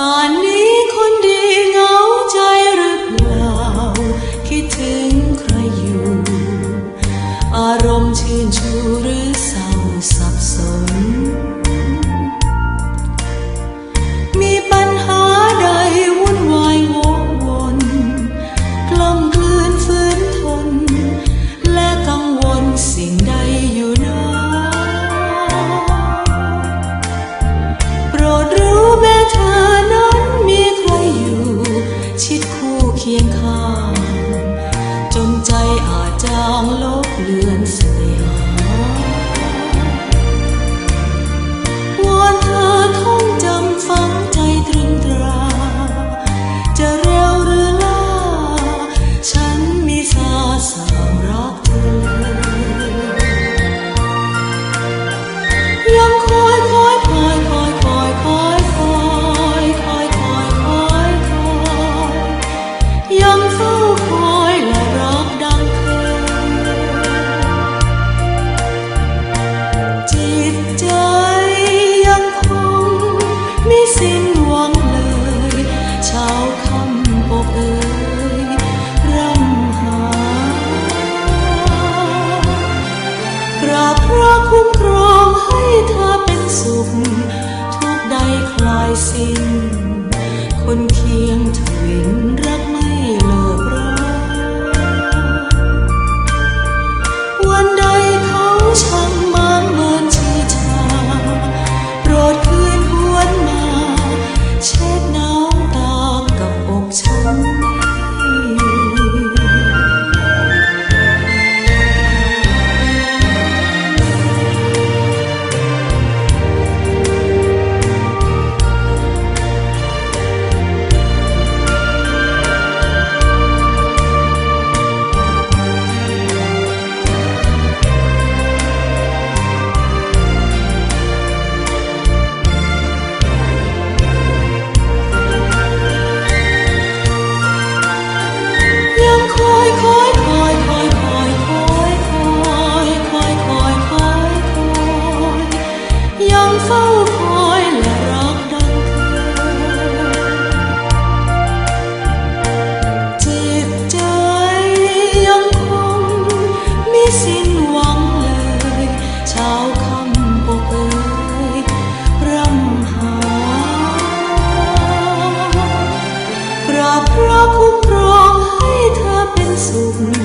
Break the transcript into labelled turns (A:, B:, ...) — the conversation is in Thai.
A: ป่นนี้คนดีเหงาใจหรือเปล่า คิดถึงใครอยู่ อารมณ์ชื่นชูหรือเศร้าสับสน อาจจางลบเลือนเสียห สุข ทุกใดคลายสิ้น คนเคียงถวิน So.